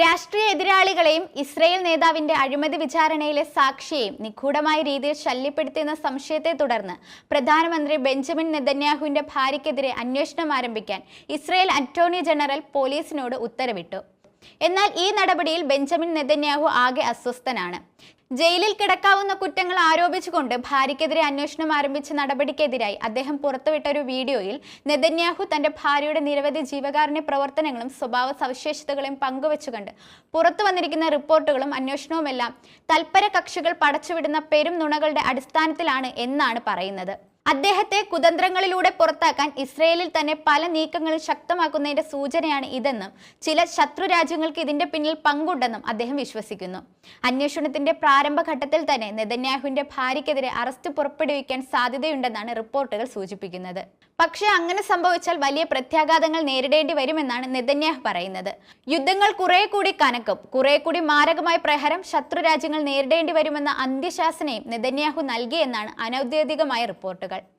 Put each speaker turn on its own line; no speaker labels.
രാഷ്ട്രീയ എതിരാളികളെയും ഇസ്രയേൽ നേതാവിന്റെ അഴിമതി വിചാരണയിലെ സാക്ഷിയെയും നിഗൂഢമായ രീതിയിൽ ശല്യപ്പെടുത്തിയെന്ന സംശയത്തെ തുടർന്ന് പ്രധാനമന്ത്രി ബെഞ്ചമിൻ നെതന്യാഹുവിന്റെ ഭാര്യയ്ക്കെതിരെ അന്വേഷണം ആരംഭിക്കാൻ ഇസ്രയേൽ അറ്റോർണി ജനറൽ പോലീസിനോട് ഉത്തരവിട്ടു. എന്നാൽ ഈ നടപടിയിൽ ബെഞ്ചമിൻ നെതന്യാഹു ആകെ അസ്വസ്ഥനാണ്. ജയിലിൽ കിടക്കാവുന്ന കുറ്റങ്ങൾ ആരോപിച്ചുകൊണ്ട് ഭാര്യയ്ക്കെതിരെ അന്വേഷണം ആരംഭിച്ച നടപടിക്കെതിരായി അദ്ദേഹം പുറത്തുവിട്ട ഒരു വീഡിയോയിൽ നെതന്യാഹു തന്റെ ഭാര്യയുടെ നിരവധി ജീവകാരുണ്യ പ്രവർത്തനങ്ങളും സ്വഭാവ സവിശേഷതകളെയും പങ്കുവച്ചുകൊണ്ട് പുറത്തു വന്നിരിക്കുന്ന റിപ്പോർട്ടുകളും അന്വേഷണവുമെല്ലാം തൽപര കക്ഷികൾ പടച്ചുവിടുന്ന പെരും നുണകളുടെ അടിസ്ഥാനത്തിലാണ് എന്നാണ് പറയുന്നത്. അദ്ദേഹത്തെ കുതന്ത്രങ്ങളിലൂടെ പുറത്താക്കാൻ ഇസ്രയേലിൽ തന്നെ പല നീക്കങ്ങളും ശക്തമാക്കുന്നതിന്റെ സൂചനയാണ് ഇതെന്നും ചില ശത്രു രാജ്യങ്ങൾക്ക് ഇതിന്റെ പിന്നിൽ പങ്കുണ്ടെന്നും അദ്ദേഹം വിശ്വസിക്കുന്നു. അന്വേഷണത്തിന്റെ പ്രാരംഭഘട്ടത്തിൽ തന്നെ നെതന്യാഹുവിന്റെ ഭാര്യയ്ക്കെതിരെ അറസ്റ്റ് പുറപ്പെടുവിക്കാൻ സാധ്യതയുണ്ടെന്നാണ് റിപ്പോർട്ടുകൾ സൂചിപ്പിക്കുന്നത്. പക്ഷേ അങ്ങനെ സംഭവിച്ചാൽ വലിയ പ്രത്യാഘാതങ്ങൾ നേരിടേണ്ടി വരുമെന്നാണ് നെതന്യാഹ് പറയുന്നത്. യുദ്ധങ്ങൾ കുറെ കൂടി കനക്കും. കുറെ കൂടി മാരകമായ പ്രഹരം ശത്രു രാജ്യങ്ങൾ നേരിടേണ്ടി വരുമെന്ന അന്ത്യശാസനയും നെതന്യാഹു നൽകിയെന്നാണ് അനൌദ്യോഗികമായ റിപ്പോർട്ടുകൾ. വാർത്തകൾ